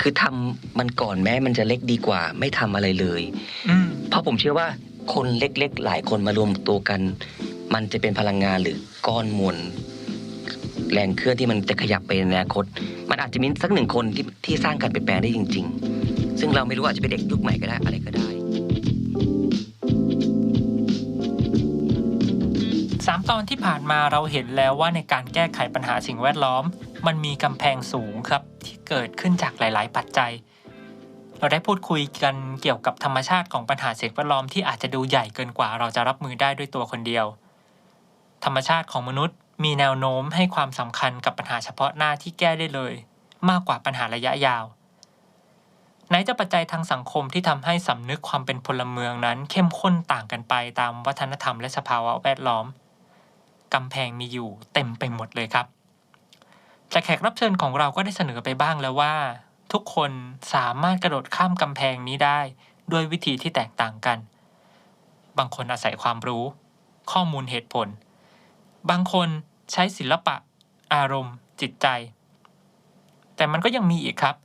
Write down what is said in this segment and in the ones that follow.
คือทำมันก่อนแม้มันจะเล็กดีกว่า ไม่ทำอะไรเลยอืมเพราะผมเชื่อว่าคนเล็กๆ หลายคนมารวมตัวกัน มันจะเป็นพลังงานหรือก้อนมวลแรงเคลื่อนที่มันจะขยับไปในอนาคต มันอาจจะมีสักหนึ่งคนที่ที่สร้างการเปลี่ยนแปลงได้จริง ๆ ซึ่งเราไม่รู้อาจจะเป็นเด็กยุคใหม่ก็ได้อะไรก็ได้สามตอนที่ผ่านมาเราเห็นแล้วว่าในการแก้ไขปัญหาสิ่งแวดล้อม มันมีกำแพงสูงครับที่ เกิดขึ้นจากหลาย ๆ ปัจจัย เราได้พูดคุยกันเกี่ยวกับธรรมชาติของปัญหาสิ่งแวดล้อมที่อาจจะดูใหญ่เกินกว่า เราจะรับมือได้ด้วยตัวคนเดียว ธรรมชาติของมนุษย์มีแนวโน้มให้ความสำคัญกับปัญหาเฉพาะหน้าที่แก้ได้เลย มากกว่าปัญหาระยะยาวไหนจะปัจจัยทางสังคมที่ทำให้สำนึกความเป็นพลเมืองนั้น เข้มข้นต่างกันไปตามวัฒนธรรมและสภาวะแวดล้อมกำแพงมีอยู่เต็มไปหมดเลยครับ แต่แขกรับเชิญของเราก็ได้เสนอไปบ้างแล้วว่า ทุกคนสามารถกระโดดข้ามกำแพงนี้ได้ ด้วยวิธีที่แตกต่างกัน บางคนอาศัยความรู้ ข้อมูลเหตุผล บางคนใช้ศิลปะ อารมณ์ จิตใจ แต่มันก็ยังมีอีกครับ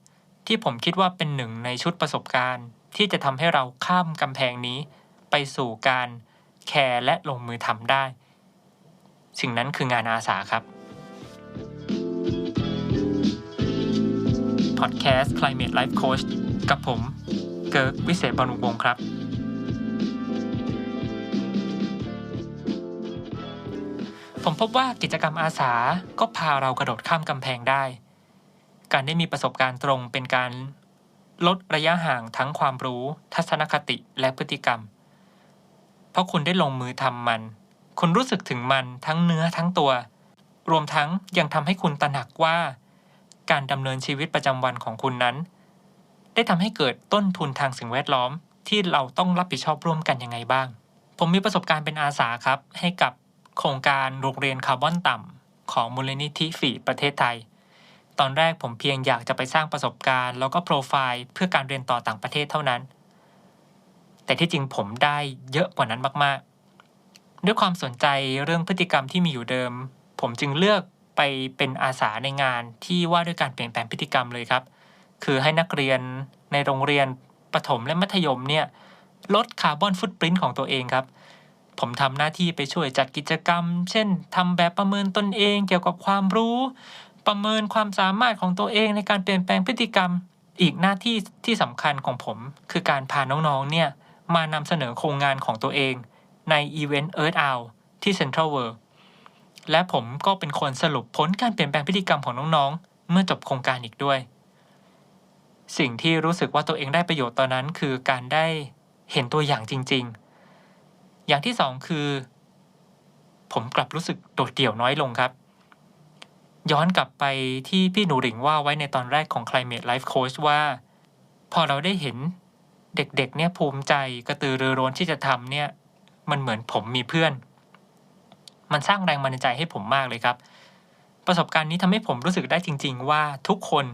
ที่ผมคิดว่าเป็นหนึ่งในชุดประสบการณ์ ที่จะทำให้เราข้ามกำแพงนี้ ไปสู่การแคร์และลงมือทำได้ สิ่งนั้นคืองานอาสาครับ อดแคสต์ Climate Life Coach กับผม เกิร์กวิเศษบรรลุวงครับ ผมพบว่ากิจกรรมอาสาก็พาเรากระโดดข้ามกำแพงได้ การได้มีประสบการณ์ตรงเป็นการลดระยะห่างทั้งความรู้ ทัศนคติและพฤติกรรม เพราะคุณได้ลงมือทำมัน คุณรู้สึกถึงมันทั้งเนื้อทั้งตัว รวมทั้งยังทำให้คุณตระหนักว่า การดำเนินชีวิตประจำวันของคุณนั้น ได้ทำให้เกิดต้นทุนทางสิ่งแวดล้อม ที่เราต้องรับผิดชอบร่วมกันยังไงบ้าง ผมมีประสบการณ์เป็นอาสาครับ ให้กับโครงการโรงเรียนคาร์บอนต่ำของมูลนิธิฝีประเทศไทย ตอนแรกผมเพียงอยากจะไปสร้างประสบการณ์ แล้วก็โปรไฟล์เพื่อการเรียนต่อต่างประเทศเท่านั้น แต่ที่จริงผมได้เยอะกว่านั้นมากๆ ด้วยความสนใจเรื่องพฤติกรรมที่มีอยู่เดิม ผมจึงเลือก ไปเป็นอาสาในงานที่ว่าด้วยการเปลี่ยนแปลงพฤติกรรมเลยครับ คือให้นักเรียนในโรงเรียนประถมและมัธยมเนี่ยลดคาร์บอนฟุตปรินต์ของตัวเองครับ ผมทำหน้าที่ไปช่วยจัดกิจกรรม เช่นทำแบบประเมินตนเองเกี่ยวกับความรู้ ประเมินความสามารถของตัวเองในการเปลี่ยนแปลงพฤติกรรม อีกหน้าที่ที่สำคัญของผม คือการพาน้องๆเนี่ยมานำเสนอโครงงานของตัวเองในอีเวนต์ Earth Hour ที่ Central World และผมก็เป็นคนสรุปผลการเปลี่ยนแปลงพฤติกรรมของน้องๆ เมื่อจบโครงการอีกด้วย สิ่งที่รู้สึกว่าตัวเองได้ประโยชน์ตอนนั้นคือการได้เห็นตัวอย่างจริง ๆ อย่างที่สองคือ ผมกลับรู้สึกโดดเดี่ยวน้อยลงครับ ย้อนกลับไปที่พี่หนูหลิงว่าไว้ในตอนแรกของ Climate Life Coach ว่า พอเราได้เห็นเด็กๆ เนี่ยภูมิใจกระตือรือร้นที่จะทำเนี่ย มันเหมือนผมมีเพื่อน มันสร้างแรงบันดาลใจให้ผมมากเลยครับ ประสบการณ์นี้ทำให้ผมรู้สึกได้จริง ๆ ว่าทุกคน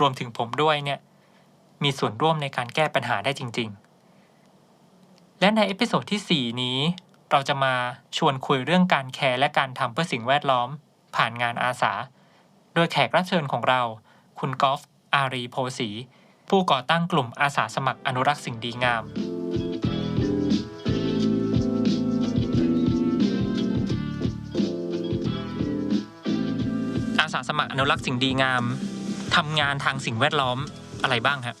รวมถึงผมด้วยเนี่ยมีส่วนร่วมในการแก้ปัญหาได้จริง ๆ และในเอพิโซดที่ 4 นี้ เราจะมาชวนคุยเรื่องการแคร์และการทำเพื่อสิ่งแวดล้อม ผ่านงานอาสา โดยแขกรับเชิญของเรา คุณกอล์ฟอารีโพสี ผู้ก่อตั้งกลุ่มอาสาสมัครอนุรักษ์สิ่งดีงามาสมัครอนุรักษ์สิ่งดีงามทำงานทางสิ่งแวดล้อมอะไรบ้างครับ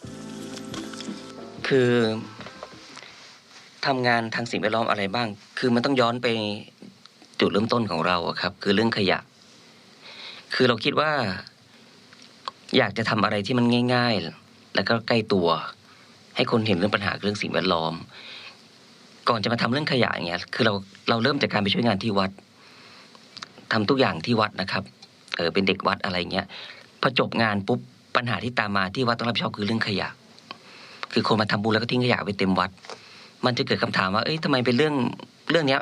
คือทำงานทางสิ่งแวดล้อมอะไรบ้าง คือมันต้องย้อนไปจุดเริ่มต้นของเราครับ คือเรื่องขยะ คือเราคิดว่า อยากจะทำอะไรที่มันง่าย ๆ แล้วก็ใกล้ตัว ให้คนเห็นเรื่องปัญหาเรื่องสิ่งแวดล้อม ก่อนจะมาทำเรื่องขยะอย่างเงี้ย คือเราเราเริ่มจากการไปช่วยงานที่วัดทำทุกอย่างที่วัดนะครับ เออเป็นเด็กวัดอะไรเงี้ยพอจบงานปุ๊บปัญหาที่ตามมาที่วัดต้องรับผิดชอบคือเรื่องขยะ คือคนมาทำบุญแล้วก็ทิ้งขยะไว้เต็มวัด มันจะเกิดคำถามว่า เอ้ยทำไมเป็นเรื่องเรื่องเนี้ย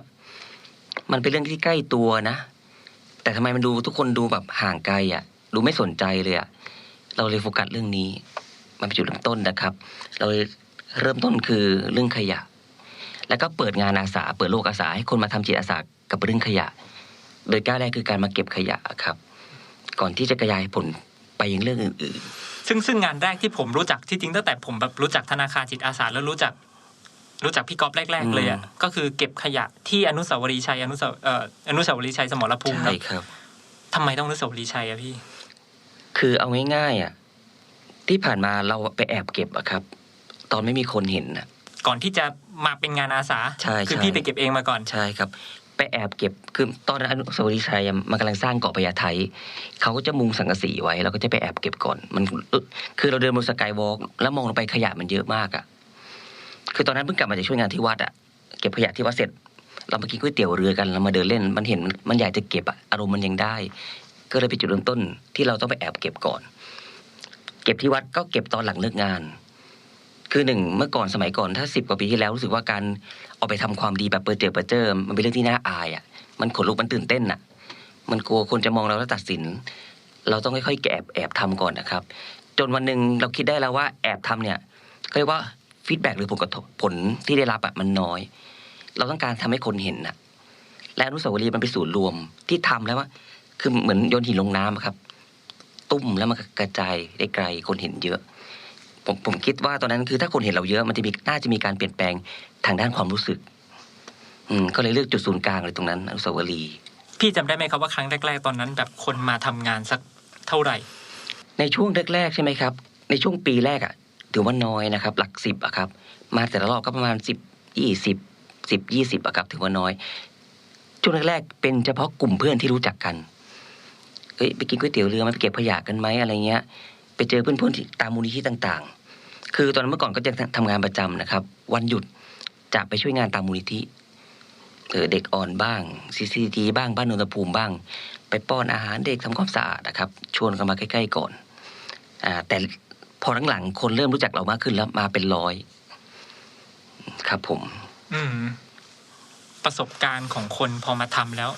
มันเป็นเรื่องที่ใกล้ตัวนะ แต่ทำไมมันดูทุกคนดูแบบห่างไกลอะ ดูไม่สนใจเลยอะเราเลยโฟกัสเรื่องนี้ มันเป็นจุดเริ่มต้นนะครับ เราเริ่มต้นคือเรื่องขยะ แล้วก็เปิดงานอาสา เปิดโลกอาสาให้คนมาทำจิตอาสากับเรื่องขยะ โดยก้าวแรกคือการมาเก็บขยะครับ ก่อนที่จะขยายผลไปยังเรื่องอื่นซึ่งซึ่งงานแรกที่ผมรู้จักที่จริงตั้งแต่ผมแบบรู้จักธนาคารจิตอาสาแล้วรู้จัก รู้จักพี่ก๊อฟแรก ๆ เลยอะก็คือเก็บขยะที่อนุสาวรีย์ชัยอนุสาวเอ่ออนุสาวรีย์ชัยสมรภูมิใช่เนอะครับทำไมต้องอนุสาวรีย์ชัยอะพี่ คือเอาง่ายๆอะที่ผ่านมาเราไปแอบเก็บอะครับ ตอนไม่มีคนเห็นนะก่อนที่จะมาเป็นงานอาสาใช่คือใช่พี่ไปเก็บเองมาก่อน ใช่ครับ ไปแอบเก็บคือตอนนั้นอนุสาวรีย์ชัยมันกำลังสร้างเกาะพญาไทเขาก็จะมุงสังกะสีไว้เราก็จะไปแอบเก็บก่อน มันคือเราเดินบนสกายวอล์กแล้วมองลงไปขยะมันเยอะมากอะคือตอนนั้นเพิ่งกลับมาจากช่วยงานที่วัดอะเก็บขยะที่วัดเสร็จ เรามากินก๋วยเตี๋ยวเรือกันเรามาเดินเล่น มันเห็นมันอยากจะเก็บอะอารมณ์มันยังได้ ก็เลยไปนจุดเริ่มต้นที่เราต้องไปแอบเก็บก่อน เก็บที่วัดก็เก็บตอนหลังเลิกงาน คือหนึ่งเมื่อก่อนสมัยก่อนถ้าสิบกว่าปีที่แล้วรู้สึกว่าการเอาไปทำความดีแบบเปิดเจอเปิดเจอมันเป็นเรื่องที่น่าอายอะมันขนลุกมันตื่นเต้นอะ มันกลัวคนจะมองเราแล้วตัดสิน เราต้องค่อยๆแอบแอบทำก่อนนะครับ จนวันหนึ่งเราคิดได้แล้วว่าแอบทำเนี่ยก็เรียกว่าฟีดแบ็หรือผลกระทบผลที่ได้รับอะมันน้อย เราต้องการทำให้คนเห็นน่ะ และอนุสาวรีย์มันเป็นศูนย์รวมที่ทำแล้วว่าคือเหมือนโยนหินลงน้ำอะครับ ตุ้มแล้วมันกระจายได้ไกลคนเห็นเยอะ ผมผมคิดว่าตอนนั้นคือถ้าคนเห็นเราเยอะมันจะมีน่าจะมีการเปลี่ยนแปลงทางด้านความรู้สึก อืมก็เลยเลือกจุดศูนย์กลางเลยตรงนั้นอนุสาวรีย์พี่จำได้ไหมครับว่าครั้งแรก ๆ ตอนนั้น แบบคนมาทำงานสักเท่าไหร่ ในช่วงแรกๆใช่ไหมครับ ในช่วงปีแรกอะถือว่าน้อยนะครับ หลักสิบอะครับ มาแต่ละรอบก็ประมาณสิบยี่สิบสิบยี่สิบอะครับถือว่าน้อย ช่วงแรกๆเป็นเฉพาะกลุ่มเพื่อนที่รู้จักกันเอ้ยไปกินก๋วยเตี๋ยวเรือมาไปเก็บขยะกันไหมอะไรเงี้ย ไปเจอเพื่อนๆตามมูลนิธิต่างๆ คือตอนนั้นเมื่อก่อนก็จะทำงานประจำนะครับ วันหยุดจะไปช่วยงานตามมูลนิธิเออเด็กอ่อนบ้างซีซีทีบ้างบ้านนนทภูมิบ้าง ไปป้อนอาหารเด็กทำความสะอาดนะครับ ชวนกันมาใกล้ๆก่อนอแต่พอหลังๆคนเริ่มรู้จักเรามากขึ้นแล้วมาเป็นร้อย ครับผม อืม ประสบการณ์ของคนพอมาทำแล้ว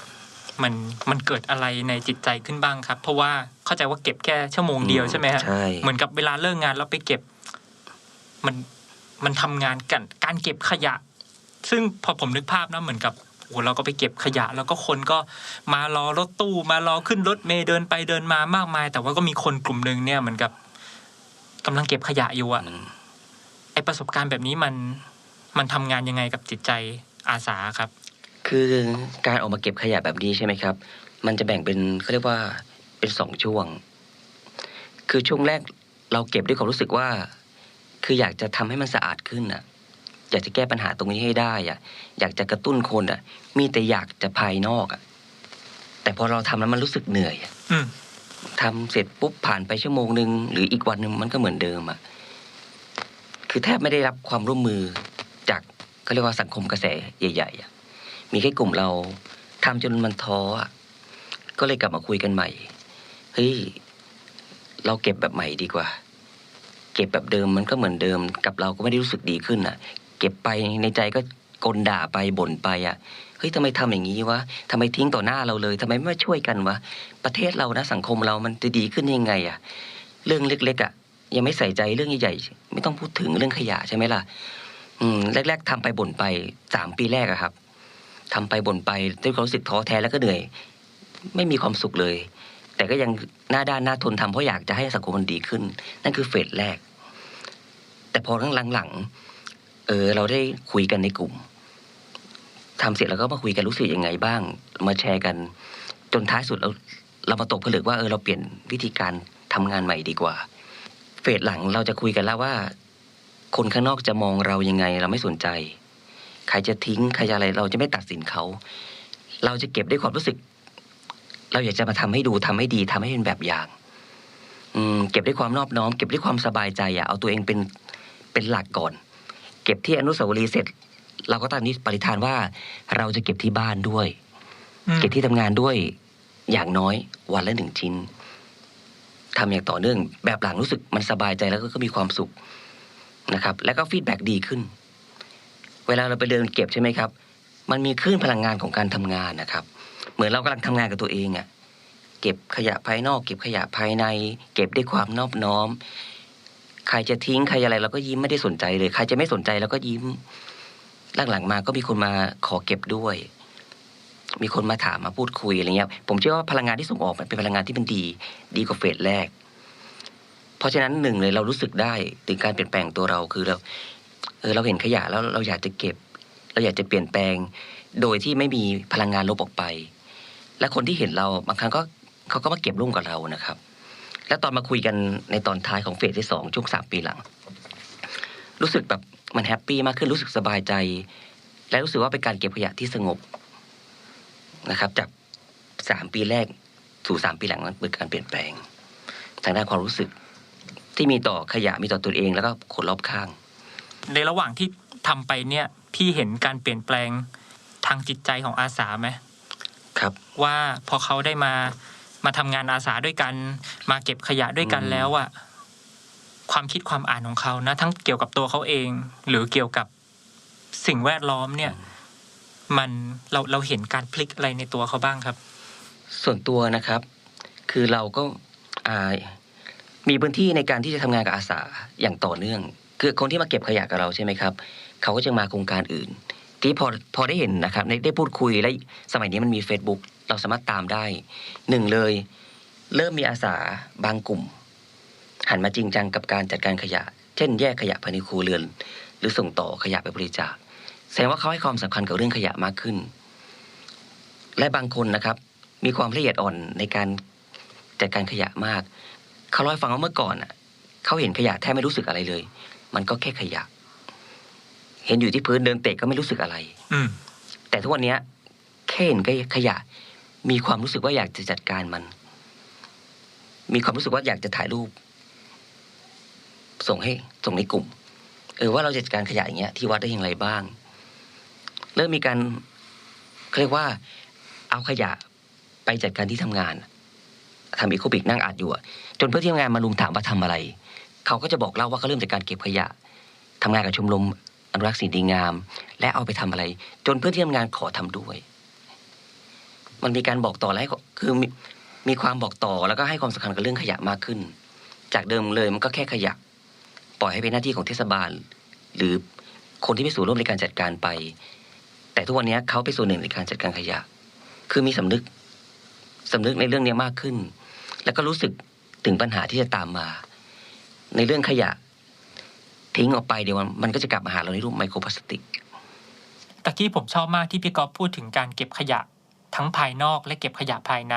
มันมันเกิดอะไรในจิตใจขึ้นบ้างครับ เพราะว่าเข้าใจว่าเก็บแค่ชั่วโมงเดียวใช่ไหมฮะใช่เหมือนกับเวลาเลิกงานแล้วไปเก็บ มันมันทำงานกัน การเก็บขยะ ซึ่งพอผมนึกภาพนะเหมือนกับโอ้เราก็ไปเก็บขยะ แล้วก็คนก็มารอรถตู้ มารอขึ้นรถเมล์เดินไปเดินมามากมาย แต่ว่าก็มีคนกลุ่มหนึ่งเนี่ยเหมือนกับกำลังเก็บขยะอยู่อะอืมไอประสบการณ์แบบนี้มันมันทำงานยังไงกับจิตใจอาสาครับ คือการออกมาเก็บขยะแบบนี้ใช่ไหมครับ มันจะแบ่งเป็นเขาเรียกว่าเป็นสองช่วง คือช่วงแรกเราเก็บด้วยความรู้สึกว่า คืออยากจะทำให้มันสะอาดขึ้นอะ อยากจะแก้ปัญหาตรงนี้ให้ได้อะ อยากจะกระตุ้นคนอะ มีแต่อยากจะภายนอกอะ แต่พอเราทำแล้วมันรู้สึกเหนื่อยอะอืมทำเสร็จปุ๊บผ่านไปชั่วโมงหนึ่งหรืออีกวันหนึ่งมันก็เหมือนเดิมอะ คือแทบไม่ได้รับความร่วมมือจากเขาเรียกว่าสังคมกระแสใหญ่ๆอะ มีแค่กลุ่มเราทำจนมันท้อก็เลยกลับมาคุยกันใหม่เฮ้ยเราเก็บแบบใหม่ดีกว่า เก็บแบบเดิมมันก็เหมือนเดิม กับเราก็ไม่ได้รู้สึกดีขึ้นอะ เก็บไปในใจก็กลด่าไปบ่นไปอะเฮ้ยทำไมทำอย่างนี้วะทำไมทิ้งต่อหน้าเราเลยทำไมไม่มาช่วยกันวะประเทศเรานะสังคมเรามันจะดีขึ้นยังไงอะ เรื่องเล็กๆอะยังไม่ใส่ใจเรื่องใหญ่ๆไม่ต้องพูดถึงเรื่องขยะใช่ไหมล่ะ อืมแรก ๆทำไปบ่นไปสามปีแรกอะครับ ทำไปบ่นไปด้วยความรู้สึกท้อแท้แล้วก็เหนื่อย ไม่มีความสุขเลย แต่ก็ยังหน้าด้านหน้าทนทำเพราะอยากจะให้สังคมมันดีขึ้น นั่นคือเฟสแรก แต่พอหลังๆเออเราได้คุยกันในกลุ่มทำเสร็จแล้วก็มาคุยกันรู้สึกยังไงบ้าง มาแชร์กัน จนท้ายสุดเราเรามาตกผลึกว่าเออเราเปลี่ยนวิธีการทำงานใหม่ดีกว่า เฟสหลังเราจะคุยกันแล้วว่า คนข้างนอกจะมองเรายังไงเราไม่สนใจ ใครจะทิ้งใครจะอะไรเราจะไม่ตัดสินเขา เราจะเก็บด้วยความรู้สึก เราอยากจะมาทำให้ดูทำให้ดีทำให้เป็นแบบอย่าง อืมเก็บด้วยความนอบน้อม เก็บด้วยความสบายใจอะเอาตัวเองเป็นเป็นหลักก่อน เก็บที่อนุสาวรีย์เสร็จ เราก็ตั้งนิปฏิฐานว่า เราจะเก็บที่บ้านด้วยอืมเก็บที่ทำงานด้วยอย่างน้อยวันละหนึ่งชิ้นทำอย่างต่อเนื่องแบบหลังรู้สึกมันสบายใจแล้วก็มีความสุขนะครับ แล้วก็ฟีดแบ็ดีขึ้น เวลาเราไปเดินเก็บใช่ไหมครับ มันมีคลื่นพลังงานของการทำงานนะครับ เหมือนเรากำลังทำงานกับตัวเองอะเก็บขยะภายนอก เก็บขยะภายใน เก็บด้วยความนอบน้อม ใครจะทิ้งใครอะไรเราก็ยิ้มไม่ได้สนใจเลย ใครจะไม่สนใจเราก็ยิ้มหลังๆมาก็มีคนมาขอเก็บด้วย มีคนมาถามมาพูดคุยอะไรเงี้ย ผมเชื่อว่าพลังงานที่ส่งออกมันเป็นพลังงานที่มันดี ดีกว่าเฟสแรก เพราะฉะนั้นหนึ่งเลยเรารู้สึกได้ถึงการเปลี่ยนแปลงตัวเราคือเรา เออเราเห็นขยะแล้วเราอยากจะเก็บ เราอยากจะเปลี่ยนแปลง โดยที่ไม่มีพลังงานลบออกไป และคนที่เห็นเราบางครั้งก็เขาก็มาเก็บร่วมกับเรานะครับ แล้วตอนมาคุยกันในตอนท้ายของเฟสที่สองช่วงสามปีหลัง รู้สึกแบบมันแฮปปี้มากขึ้นรู้สึกสบายใจ และรู้สึกว่าเป็นการเก็บขยะที่สงบนะครับจากสามปีแรกสู่สามปีหลังนั้นเป็นการเปลี่ยนแปลง ทางด้านความรู้สึกที่มีต่อขยะมีต่อตัวเองแล้วก็คนรอบข้าง ในระหว่างที่ทำไปเนี่ยพี่เห็นการเปลี่ยนแปลงทางจิตใจของอาสาไหมครับ ว่าพอเขาได้มามาทำงานอาสาด้วยกัน มาเก็บขยะด้วยกันอืมแล้วอะความคิดความอ่านของเขานะ ทั้งเกี่ยวกับตัวเขาเอง หรือเกี่ยวกับสิ่งแวดล้อมเนี่ย มันเราเราเห็นการพลิกอะไรในตัวเขาบ้างครับ ส่วนตัวนะครับ คือเราก็อ่ามีพื้นที่ในการที่จะทำงานกับอาสาอย่างต่อเนื่อง คือคนที่มาเก็บขยะกับเราใช่ไหมครับเขาก็จะมาโครงการอื่น ที่พอพอได้เห็นนะครับได้ได้พูดคุยและสมัยนี้มันมี Facebook เราสามารถตามได้หนึ่งเลย เริ่มมีอาสาบางกลุ่ม หันมาจริงจังกับการจัดการขยะ เช่น แยกขยะภายในครัวเรือน หรือส่งต่อขยะไปบริจาคแสดงว่าเขาให้ความสำคัญกับเรื่องขยะมากขึ้น และบางคนนะครับ มีความละเอียดอ่อนในการจัดการขยะมาก เขาเล่าให้ฟังว่าเมื่อก่อนอะเขาเห็นขยะแทบไม่รู้สึกอะไรเลย มันก็แค่ขยะ เห็นอยู่ที่พื้นเดินเตะก็ไม่รู้สึกอะไร อืมแต่ทุกวันเนี้ยแค่เห็นขยะ มีความรู้สึกว่าอยากจะจัดการมัน มีความรู้สึกว่าอยากจะถ่ายรูป ส่งให้ส่งในกลุ่ม เออว่าเราจะจัดการขยะอย่างเงี้ยที่วัดได้อย่างไรบ้าง เริ่มมีการเขาเรียกว่า เอาขยะไปจัดการที่ทำงานทำอีโคบิกนั่งอัดอยู่อะจนเพื่อนที่ทำงานมาลุมถามว่าทำอะไร เขาก็จะบอกเล่าว่าเขาเริ่มจากการเก็บขยะทำงานกับชมรมอนุรักษ์สิ่งดีงาม และเอาไปทำอะไร จนเพื่อนที่ทำงานขอทำด้วย มันมีการบอกต่อและให้คือมีมีความบอกต่อแล้วก็ให้ความสำคัญกับเรื่องขยะมากขึ้น จากเดิมเลยมันก็แค่ขยะ ปล่อยให้เป็นหน้าที่ของเทศบาล หรือคนที่มีส่วนร่วมในการจัดการไป แต่ทุกวันนี้เขาเป็นส่วนหนึ่งในการจัดการขยะ คือมีสำนึกสำนึกในเรื่องนี้มากขึ้น แล้วก็รู้สึกถึงปัญหาที่จะตามมา ในเรื่องขยะ ทิ้งออกไปเดี๋ยวมันมันก็จะกลับมาหาเราในรูปไมโครพลาสติกตะกี้ผมชอบมากที่พี่กอฟพูดถึงการเก็บขยะ ทั้งภายนอกและเก็บขยะภายใน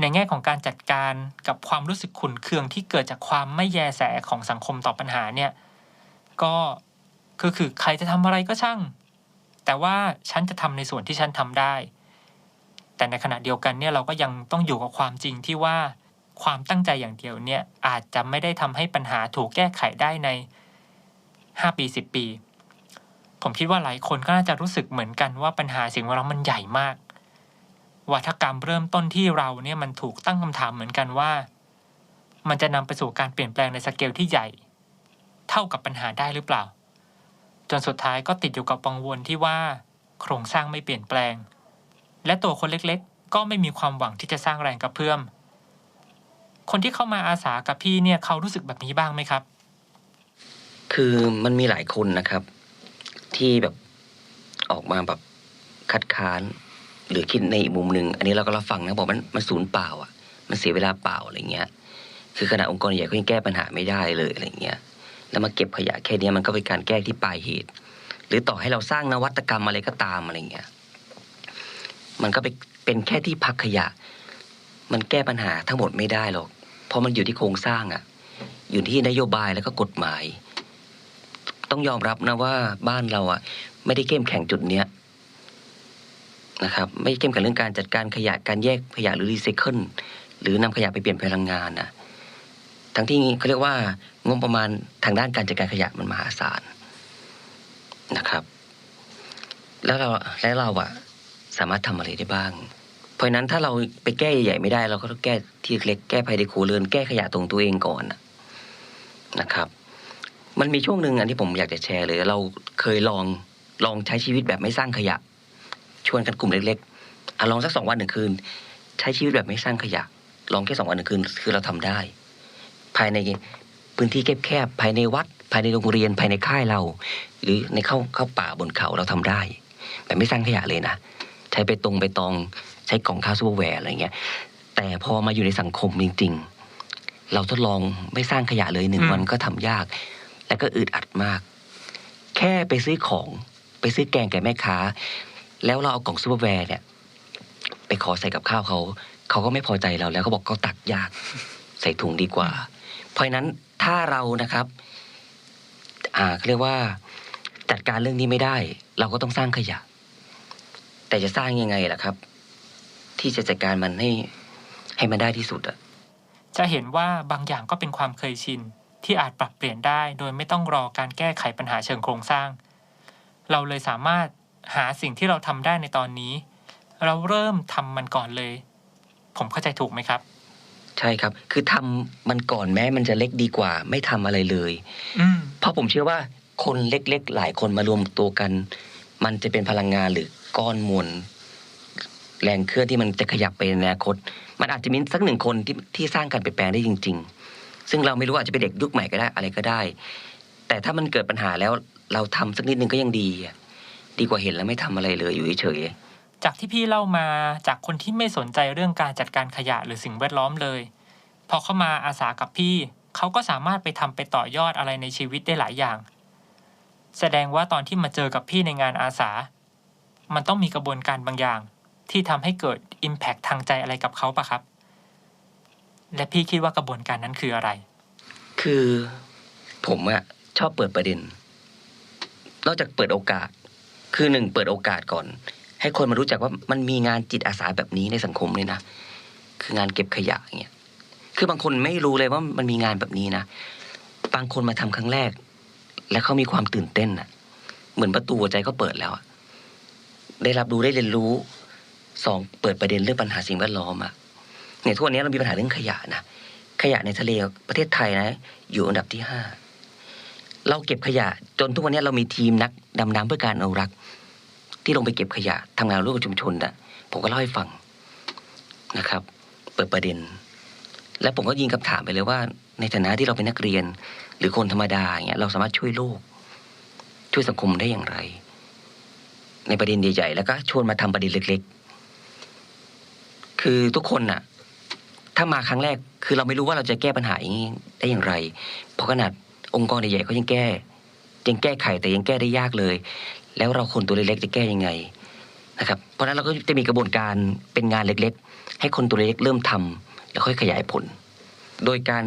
ในแง่ของการจัดการกับความรู้สึกขุ่นเคืองที่เกิดจากความไม่แยแสของสังคมต่อปัญหาเนี่ย ก็คือคือใครจะทำอะไรก็ช่าง แต่ว่าฉันจะทำในส่วนที่ฉันทำได้ แต่ในขณะเดียวกันเนี่ยเราก็ยังต้องอยู่กับความจริงที่ว่า ความตั้งใจอย่างเดียวเนี่ยอาจจะไม่ได้ทำให้ปัญหาถูกแก้ไขได้ใน 5 ปี 10 ปี ผมคิดว่าหลายคนก็น่าจะรู้สึกเหมือนกันว่าปัญหาสิ่งแวดล้อมมันใหญ่มากวัฒกรรมเริ่มต้นที่เราเนี่ยมันถูกตั้งคำถามเหมือนกันว่า มันจะนำไปสู่การเปลี่ยนแปลงในสเกลที่ใหญ่ เท่ากับปัญหาได้หรือเปล่า จนสุดท้ายก็ติดอยู่กับกังวลที่ว่า โครงสร้างไม่เปลี่ยนแปลง และตัวคนเล็กๆ ก็ไม่มีความหวังที่จะสร้างแรงกระเพื่อม คนที่เข้ามาอาสากับพี่เนี่ยเขารู้สึกแบบนี้บ้างไหมครับ คือมันมีหลายคนนะครับ ที่แบบออกมาแบบคัดค้าน หรือคิดในอีกมุมหนึ่งอันนี้เราก็รับฟังนะบอกมันมันศูนย์เปล่าอะ มันเสียเวลาเปล่าอะไรเงี้ย คือขณะองค์กรใหญ่เขายังแก้ปัญหาไม่ได้เลยอะไรเงี้ยแล้วมาเก็บขยะแค่นี้มันก็เป็นการแก้ที่ปลายเหตุ หรือต่อให้เราสร้างนวัตกรรมอะไรก็ตามอะไรเงี้ยมันก็เป็นเป็นแค่ที่พักขยะ มันแก้ปัญหาทั้งหมดไม่ได้หรอก เพราะมันอยู่ที่โครงสร้างอะ อยู่ที่นโยบายแล้วก็กฎหมาย ต้องยอมรับนะว่าบ้านเราอะ ไม่ได้เข้มแข็งจุดเนี้ยนะครับ ไม่เข้มแข็งเรื่องการจัดการขยะการแยกขยะหรือรีไซเคิลหรือนำขยะไปเปลี่ยนพลังงานนะทั้งที่เขาเรียกว่างบประมาณทางด้านการจัดการขยะมันมหาศาลนะครับ แล้วเราและเราอะสามารถทำอะไรได้บ้าง เพราะนั้นถ้าเราไปแก้ใหญ่ๆไม่ได้ เราก็ต้องแก้ที่เล็กแก้ภายในครัวเรือนแก้ขยะตรงตัวเองก่อนนะครับ มันมีช่วงหนึ่งอันที่ผมอยากจะแชร์เลยเราเคยลองลองใช้ชีวิตแบบไม่สร้างขยะ ชวนกันกลุ่มเล็กๆอลองสักสองวันหนึ่งคืน ใช้ชีวิตแบบไม่สร้างขยะ ลองแค่สองวันหนึ่งคืน คือเราทำได้ ภายในพื้นที่แคบๆภายในวัด ภายในโรงเรียนภายในค่ายเรา หรือในเข้าเข้าป่าบนเขาเราทำได้ แบบไม่สร้างขยะเลยนะใช้ไปตรงไปตอง ใช้กล่องข้าวซูเปอร์แวร์อะไรเงี้ยแต่พอมาอยู่ในสังคมจริง ๆ เราทดลองไม่สร้างขยะเลยหนึ่งอืมวันก็ทำยาก และก็อึดอัดมาก แค่ไปซื้อของไปซื้อแกงแก่แม่ค้า แล้วเราเอากล่องซูเปอร์แวร์เนี่ย ไปขอใส่กับข้าวเขาเขาก็ไม่พอใจเราแล้วเขาบอกเขาตักยาก ใส่ถุงดีกว่า เพราะฉะนั้นถ้าเรานะครับ อ่าเขาเรียกว่าจัดการเรื่องนี้ไม่ได้ เราก็ต้องสร้างขยะ แต่จะสร้างยังไงล่ะครับ ที่จะจัดการมันให้ให้มันได้ที่สุดอะจะเห็นว่าบางอย่างก็เป็นความเคยชิน ที่อาจปรับเปลี่ยนได้ โดยไม่ต้องรอการแก้ไขปัญหาเชิงโครงสร้าง เราเลยสามารถหาสิ่งที่เราทำได้ในตอนนี้ เราเริ่มทำมันก่อนเลย ผมเข้าใจถูกไหมครับ ใช่ครับ คือทำมันก่อนแม้มันจะเล็กดีกว่า ไม่ทำอะไรเลยอืมเพราะผมเชื่อว่าคนเล็กๆ หลายคนมารวมตัวกัน มันจะเป็นพลังงานหรือก้อนมวล แรงเคลื่อนที่มันจะขยับไปในอนาคต มันอาจจะมีสักหนึ่งคนที่ที่สร้างการเปลี่ยนแปลงได้จริง ๆ ซึ่งเราไม่รู้อาจจะเป็นเด็กยุคใหม่ก็ได้อะไรก็ได้ แต่ถ้ามันเกิดปัญหาแล้วเราทำสักนิดนึงก็ยังดี ดีกว่าเห็นแล้วไม่ทำอะไรเลยอยู่เฉยๆจากที่พี่เล่ามาจากคนที่ไม่สนใจเรื่องการจัดการขยะหรือสิ่งแวดล้อมเลย พอเข้ามาอาสากับพี่เขาก็สามารถไปทำไปต่อยอดอะไรในชีวิตได้หลายอย่าง แสดงว่าตอนที่มาเจอกับพี่ในงานอาสา มันต้องมีกระบวนการบางอย่าง ที่ทำให้เกิด Impact ทางใจอะไรกับเขาปะครับ และพี่คิดว่ากระบวนการนั้นคืออะไร คือผมอะชอบเปิดประเด็น นอกจากเปิดโอกาส คือหนึ่งเปิดโอกาสก่อน ให้คนมารู้จักว่ามันมีงานจิตอาสาแบบนี้ในสังคมเลยนะ คืองานเก็บขยะอย่างเงี้ยคือบางคนไม่รู้เลยว่ามันมีงานแบบนี้นะ บางคนมาทำครั้งแรก และเขามีความตื่นเต้นอะเหมือนประตูหัวใจก็เปิดแล้วอะได้รับรู้ได้เรียนรู้ สองเปิดประเด็นเรื่องปัญหาสิ่งแวดล้อมอะเนี่ยทุกวันนี้เรามีปัญหาเรื่องขยะนะขยะในทะเลประเทศไทยนะ อยู่อันดับที่ห้าเราเก็บขยะ จนทุกวันนี้เรามีทีมนักดำน้ำเพื่อการอนุรักษ์ ที่ลงไปเก็บขยะทำงานร่วมกับชุมชนนะผมก็เล่าให้ฟังนะครับ เปิดประเด็น และผมก็ยิงคำถามไปเลยว่า ในฐานะที่เราเป็นนักเรียน หรือคนธรรมดาอย่างเงี้ยเราสามารถช่วยโลก ช่วยสังคมได้อย่างไร ในประเด็นใหญ่ๆแล้วก็ชวนมาทำประเด็นเล็ก ๆ คือทุกคนน่ะ ถ้ามาครั้งแรก คือเราไม่รู้ว่าเราจะแก้ปัญหาอย่างนี้ได้อย่างไร เพราะขนาดองค์กรใหญ่ๆเขายังแก้ยังแก้ไขแต่ยังแก้ได้ยากเลย แล้วเราคนตัวเล็กๆจะแก้ยังไงนะครับ เพราะนั้นเราก็จะมีกระบวนการเป็นงานเล็กๆ ให้คนตัวเล็กเริ่มทำแล้วค่อยขยายผล โดยการ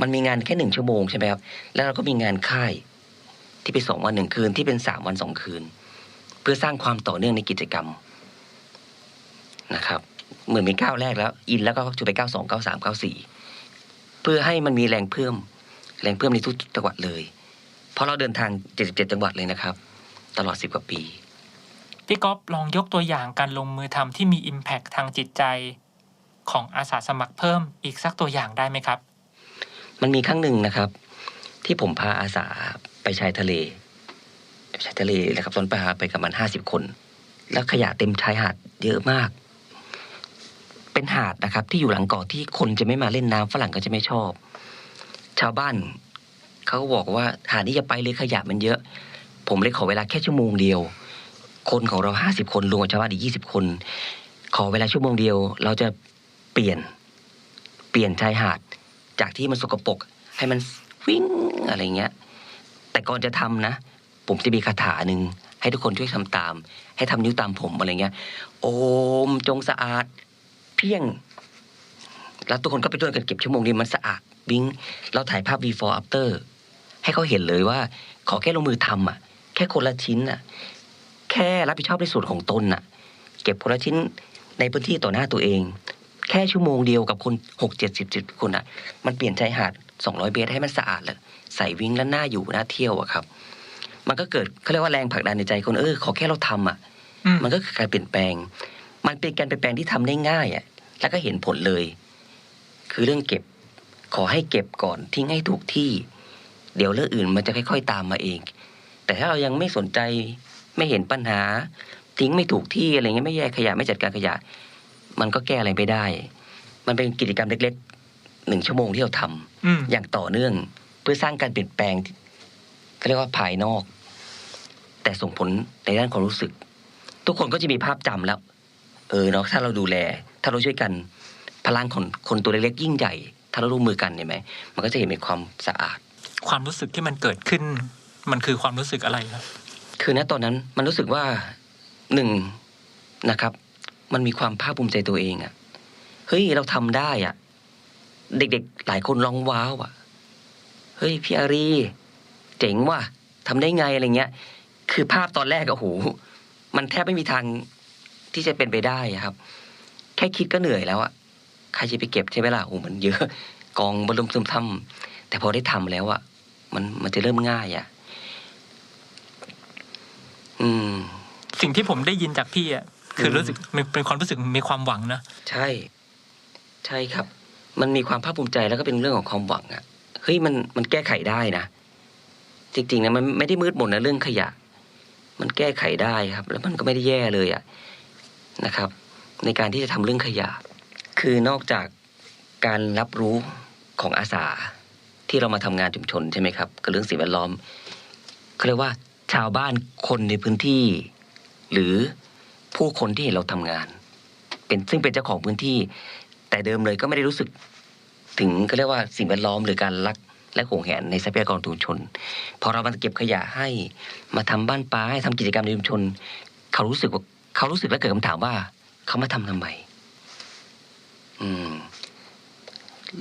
มันมีงานแค่หนึ่งชั่วโมงใช่ไหมครับ แล้วเราก็มีงานค่ายที่เป็นสองวันหนึ่งคืนที่เป็นสามวันสองคืน เพื่อสร้างความต่อเนื่องในกิจกรรมนะครับ เหมือนเป็นก้าวแรกแล้ว อินแล้วก็จะไปก้าวสองก้าวสามก้าวสี่เพื่อให้มันมีแรงเพิ่ม แรงเพิ่มในทุกจังหวัดเลย เพราะเราเดินทาง77จังหวัดเลยนะครับ ตลอด10กว่าปีพี่ก๊อฟลองยกตัวอย่างการลงมือทำที่มี Impact ทางจิตใจ ของอาสาสมัครเพิ่มอีกสักตัวอย่างได้ไหมครับ มันมีครั้งหนึ่งนะครับ ที่ผมพาอาสาไปชายทะเลชายทะเลนะครับตอนพาไปกับมันห้าสิบคน แล้วขยะเต็มชายหาดเยอะมาก เป็นหาดนะครับ ที่อยู่หลังเกาะที่คนจะไม่มาเล่นน้ำฝรั่งก็จะไม่ชอบ ชาวบ้านเขาก็บอกว่าหาดนี้จะไปเลยขยะมันเยอะ ผมเลยขอเวลาแค่ชั่วโมงเดียว คนของเราห้าสิบคนรวมกับชาวบ้านอีกยี่สิบคน ขอเวลาชั่วโมงเดียว เราจะเปลี่ยนเปลี่ยนชายหาด จากที่มันสกปรกให้มันวิ่งอะไรเงี้ย แต่ก่อนจะทำนะ ผมจะมีคาถาหนึ่งให้ทุกคนช่วยทำตาม ให้ทำนิ้วตามผมอะไรเงี้ย โอมจงสะอาด เพียง แล้วทุกคนก็ไปช่วยกันเก็บชั่วโมงนี้มันสะอาดวิ่งเราถ่ายภาพ before after ให้เขาเห็นเลยว่า ขอแค่ลงมือทำอะ แค่คนละชิ้นอะ แค่รับผิดชอบในส่วนของตนอะ เก็บคนละชิ้นในพื้นที่ต่อหน้าตัวเอง แค่ชั่วโมงเดียวกับคนหกเจ็ดสิบสิบคนอะ มันเปลี่ยนชายหาดสองร้อยเมตรให้มันสะอาดเลยใส่วิ่งแล้วน่าอยู่น่าเที่ยวอะครับ มันก็เกิดเขาเรียกว่าแรงผลักดันในใจคนเออขอแค่เราทำอะอืมมันก็คือการเปลี่ยนแปลง มันเป็นการเปลี่ยนแปลงที่ทำได้ง่ายอะ แล้วก็เห็นผลเลย คือเรื่องเก็บ ขอให้เก็บก่อนทิ้งให้ถูกที่ เดี๋ยวเรื่องอื่นมันจะค่อย ๆ ตามมาเอง แต่ถ้าเรายังไม่สนใจไม่เห็นปัญหา ทิ้งไม่ถูกที่อะไรเงี้ยไม่แยกขยะไม่จัดการขยะ มันก็แก้อะไรไม่ได้ มันเป็นกิจกรรมเล็กๆหนึ่งชั่วโมงที่เราทำอืมอย่างต่อเนื่องเพื่อสร้างการเปลี่ยนแปลงที่เขาเรียกว่าภายนอก แต่ส่งผลในด้านความรู้สึก ทุกคนก็จะมีภาพจำแล้ว เออเนาะถ้าเราดูแล ถ้าเราช่วยกันพลังของคนตัวเล็กๆยิ่งใหญ่ ถ้าเราร่วมมือกันเห็นไหมมันก็จะเห็นเป็นความสะอาด ความรู้สึกที่มันเกิดขึ้น มันคือความรู้สึกอะไรครับ คือณตอนนั้นมันรู้สึกว่าหนึ่งนะครับ มันมีความภาคภูมิใจตัวเองอะเฮ้ยเราทำได้อะเด็กๆ หลายคนร้องว้าวอะเฮ้ยพี่อารี เจ๋งว่ะทำได้ไงอะไรเงี้ย คือภาพตอนแรกอะโอ้โหมันแทบไม่มีทางที่จะเป็นไปได้อะครับ แค่คิดก็เหนื่อยแล้วอะใครจะไปเก็บใช่ไหมล่ะโอ้โหมันเยอะ กองบรรลุมซึมทำแต่พอได้ทำแล้วอะมันมันจะเริ่มง่ายอะอืม สิ่งที่ผมได้ยินจากพี่อะคืออืมรู้สึกมันเป็นความรู้สึกมีความหวังนะใช่ ใช่ครับ มันมีความภาคภูมิใจแล้วก็เป็นเรื่องของความหวังอะเฮ้ยมันมันแก้ไขได้นะจริงๆนะมันไม่ได้มืดมนนะเรื่องขยะ มันแก้ไขได้ครับ แล้วมันก็ไม่ได้แย่เลยอะนะครับ ในการที่จะทำเรื่องขยะ คือนอกจากการรับรู้ของอาสาที่เรามาทำงานชุมชนใช่ไหมครับกับเรื่องสิ่งแวดล้อมเขาเรียกว่าชาวบ้านคนในพื้นที่ หรือผู้คนที่เห็นเราทำงาน เป็นซึ่งเป็นเจ้าของพื้นที่ แต่เดิมเลยก็ไม่ได้รู้สึกถึงก็เรียกว่าสิ่งแวดล้อมหรือการรักและหวงแหนในทรัพยากรชุมชน พอเรามาเก็บขยะให้มาทำบ้านปลาให้ทำกิจกรรมในชุมชน เขารู้สึกว่าเขารู้สึกและเกิดคำถามว่า เขามาทำทำไมอืม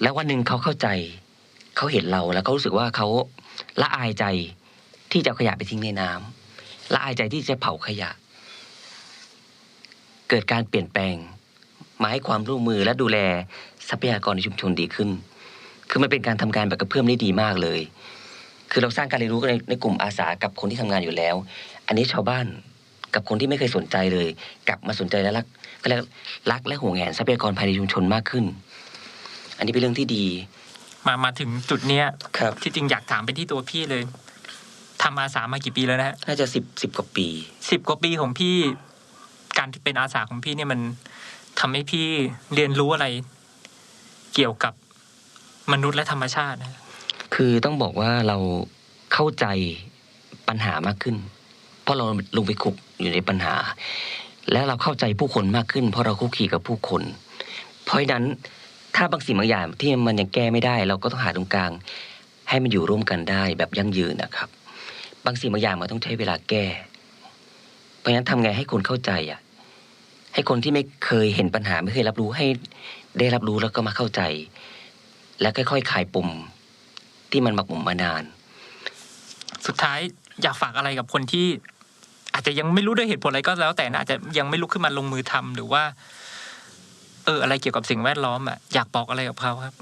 แล้ววันหนึ่งเขาเข้าใจ เขาเห็นเราแล้วเขารู้สึกว่าเขาละอายใจที่จะขยะไปทิ้งในน้ำละอายใจที่จะเผาขยะ เกิดการเปลี่ยนแปลงมาให้ความร่วมมือและดูแลทรัพยากรในชุมชนดีขึ้น คือมันเป็นการทำงานแบบกระเพื่อมได้ดีมากเลย คือเราสร้างการเรียนรู้ในในกลุ่มอาสากับคนที่ทำงานอยู่แล้ว อันนี้ชาวบ้านกับคนที่ไม่เคยสนใจเลย กลับมาสนใจและรัก ก็เรียกรักและห่วงแหนทรัพยากรภายในชุมชนมากขึ้น อันนี้เป็นเรื่องที่ดี มามาถึงจุดเนี้ยครับที่จริงอยากถามไปที่ตัวพี่เลยทำอาสามากี่ปีแล้วนะฮะน่าจะสิบสิบกว่าปีสิบกว่าปีของพี่ การที่เป็นอาสาของพี่เนี่ยมันทำให้พี่เรียนรู้อะไร เกี่ยวกับมนุษย์และธรรมชาตินะคือต้องบอกว่าเราเข้าใจปัญหามากขึ้น เพราะเราลงไปคุกอยู่ในปัญหา และเราเข้าใจผู้คนมากขึ้น เพราะเราคุกคีกับผู้คน เพราะฉะนั้นถ้าบางสิ่งบางอย่างที่มันยังแก้ไม่ได้ เราก็ต้องหาตรงกลาง ให้มันอยู่ร่วมกันได้แบบยั่งยืนนะครับ บางสิ่งบางอย่างมันต้องใช้เวลาแก้ เพราะฉะนั้นทำไงให้คนเข้าใจอะ ให้คนที่ไม่เคยเห็นปัญหาไม่เคยรับรู้ให้ได้รับรู้แล้วก็มาเข้าใจ และค่อยๆคลายปมที่มันหมักหมมมานาน สุดท้ายอยากฝากอะไรกับคนที่ อาจจะยังไม่รู้ด้วยเหตุผลอะไรก็แล้ว แต่นะอาจจะยังไม่ลุกขึ้นมาลงมือทำหรือว่า เออ อะไรเกี่ยวกับสิ่งแวดล้อมอะอยากบอกอะไรกับเขาครับ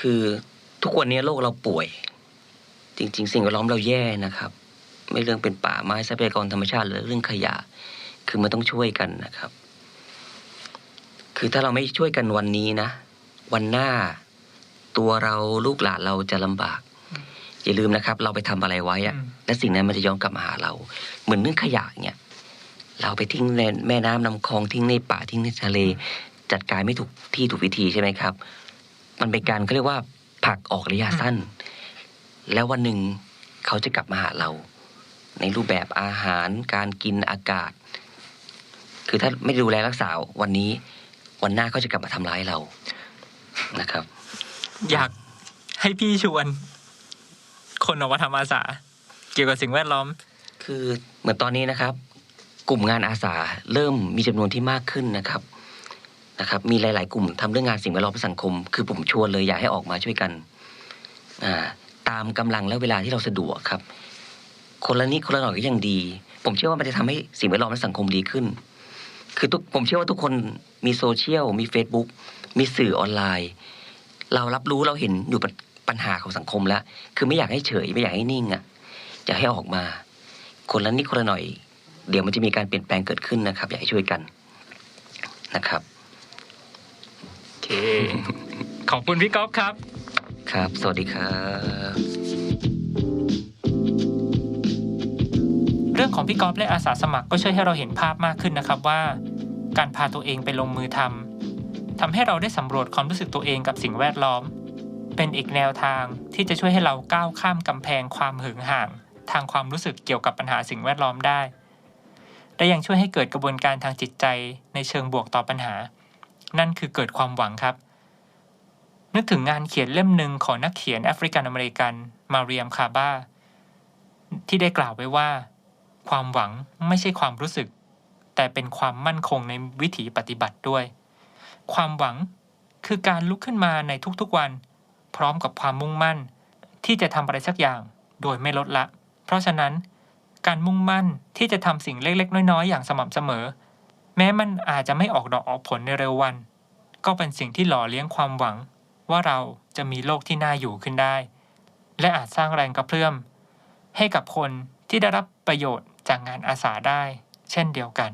คือทุกวันนี้โลกเราป่วย จริง ๆ สิ่งแวดล้อมเราแย่นะครับ ไม่เรื่องเป็นป่าไม้ทรัพยากรธรรมชาติหรือเรื่องขยะ คือมันต้องช่วยกันนะครับ คือถ้าเราไม่ช่วยกันวันนี้นะ วันหน้า ตัวเราลูกหลานเราจะลำบาก อย่าลืมนะครับ เราไปทำอะไรไว้อะอืมและสิ่งนั้นมันจะย้อนกลับมาหาเรา เหมือนเรื่องขยะเนี่ยเราไปทิ้งในแม่น้ำลำคลองทิ้งในป่าทิ้งในทะเล จัดการไม่ถูกที่ถูกวิธีใช่ไหมครับ มันเป็นการเขาเรียกว่าผลักออกระยะสั้น แล้ววันหนึ่งเขาจะกลับมาหาเรา ในรูปแบบอาหารการกินอากาศ คือถ้าไม่ดูแลรักษาวันนี้ วันหน้าเขาจะกลับมาทำร้ายเรานะครับ อยากให้พี่ชวน คนออกมาทำอาสา เกี่ยวกับสิ่งแวดล้อม คือเหมือนตอนนี้นะครับ กลุ่มงานอาสาเริ่มมีจำนวนที่มากขึ้นนะครับนะครับ มีหลาย ๆ กลุ่มทำเรื่องงานสิ่งแวดล้อมสังคม คือผมชวนเลยอยากให้ออกมาช่วยกันอ่าตามกำลังและเวลาที่เราสะดวกครับ คนละนิดคนละหน่อยก็ยังดี ผมเชื่อว่ามันจะทำให้สิ่งแวดล้อมและสังคมดีขึ้น คือทุกผมเชื่อว่าทุกคนมีโซเชียลมี Facebook มีสื่อออนไลน์ เรารับรู้เราเห็นอยู่ ปัญปัญหาของสังคมแล้วคือไม่อยากให้เฉยไม่อยากให้นิ่งอะอยากให้ออกมา คนละนิดคนละหน่อย เดี๋ยวมันจะมีการเปลี่ยนแปลงเกิดขึ้นนะครับ อยากให้ช่วยกันนะครับโอเคขอบคุณพี่ก๊อฟครับ ครับ สวัสดีครับเรื่องของพี่ก๊อฟและอาสาสมัครก็ช่วยให้เราเห็นภาพมากขึ้นนะครับว่า การพาตัวเองไปลงมือทำทำให้เราได้สำรวจความรู้สึกตัวเองกับสิ่งแวดล้อม เป็นอีกแนวทางที่จะช่วยให้เราก้าวข้ามกำแพงความหึงห่าง ทางความรู้สึกเกี่ยวกับปัญหาสิ่งแวดล้อมได้ และยังช่วยให้เกิดกระบวนการทางจิตใจในเชิงบวกต่อปัญหา นั่นคือเกิดความหวังครับ นึกถึงงานเขียนเล่มหนึ่งของนักเขียนแอฟริกันอเมริกันมาเรียมคาบ้าที่ได้กล่าวไว้ว่า ความหวังไม่ใช่ความรู้สึก แต่เป็นความมั่นคงในวิถีปฏิบัติด้วย ความหวังคือการลุกขึ้นมาในทุกๆวัน พร้อมกับความมุ่งมั่น ที่จะทำอะไรสักอย่างโดยไม่ลดละ เพราะฉะนั้น การมุ่งมั่นที่จะทำสิ่งเล็กๆ น้อยๆ อย่างสม่ำเสมอ แม้มันอาจจะไม่ออกดอกออกผลในเร็ววัน ก็เป็นสิ่งที่หล่อเลี้ยงความหวัง ว่าเราจะมีโลกที่น่าอยู่ขึ้นได้ และอาจสร้างแรงกระเพื่อม ให้กับคนที่ได้รับประโยชน์จากงานอาสาได้ เช่นเดียวกัน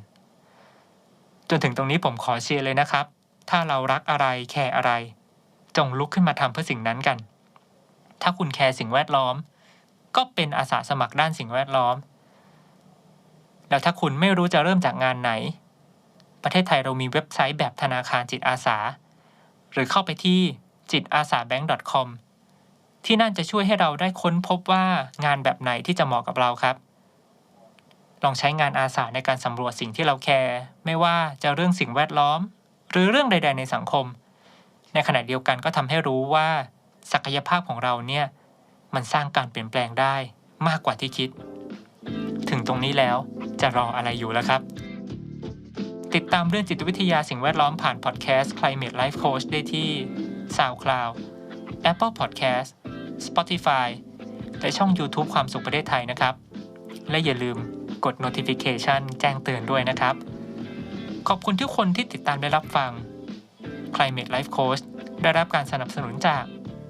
จนถึงตรงนี้ผมขอเชียร์เลยนะครับ ถ้าเรารักอะไรแคร์อะไร จงลุกขึ้นมาทำเพื่อสิ่งนั้นกัน ถ้าคุณแคร์สิ่งแวดล้อม ก็เป็นอาสาสมัครด้านสิ่งแวดล้อม แล้วถ้าคุณไม่รู้จะเริ่มจากงานไหน ประเทศไทยเรามีเว็บไซต์แบบธนาคารจิตอาสา หรือเข้าไปที่จิตอาสาแบงก์ .com ที่นั่นจะช่วยให้เราได้ค้นพบว่างานแบบไหนที่จะเหมาะกับเราครับ ลองใช้งานอาสาในการสำรวจสิ่งที่เราแคร์ ไม่ว่าจะเรื่องสิ่งแวดล้อม หรือเรื่องใด ๆ ในสังคม ในขณะเดียวกันก็ทำให้รู้ว่าศักยภาพของเราเนี่ยมันสร้างการเปลี่ยนแปลงได้มากกว่าที่คิด ถึงตรงนี้แล้วจะรออะไรอยู่แล้วครับ ติดตามเรื่องจิตวิทยาสิ่งแวดล้อมผ่านพอดแคสต์ Climate Life Coach ได้ที่ SoundCloud Apple Podcast Spotify และช่อง YouTube ความสุขประเทศไทยนะครับ และอย่าลืมกด notification แจ้งเตือนด้วยนะครับ ขอบคุณทุกคนที่ติดตามได้รับฟัง Climate Life Coach ได้รับการสนับสนุนจาก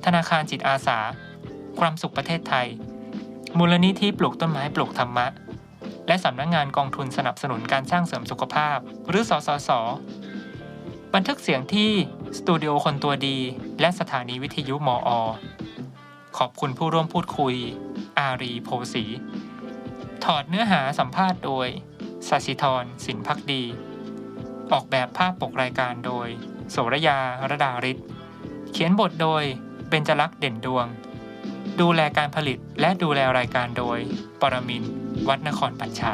ธนาคารจิตอาสา ความสุขประเทศไทย มูลนิธิปลูกต้นไม้ปลูกธรรมะ และสำนักงงานกองทุนสนับสนุนการสร้างเสริมสุขภาพ หรือสสส บันทึกเสียงที่สตูดิโอคนตัวดี และสถานีวิทยุมอ ขอบคุณผู้ร่วมพูดคุย อารีโพสีถอดเนื้อหาสัมภาษณ์โดยสัชิธรสินพักดี ออกแบบภาพปกรายการโดย โสระยาระดาริศเขียนบทโดยเบญจลักษ์เด่นดวง ดูแลการผลิตและดูแลรายการโดย ปรมินทร์วัดนครปัญชา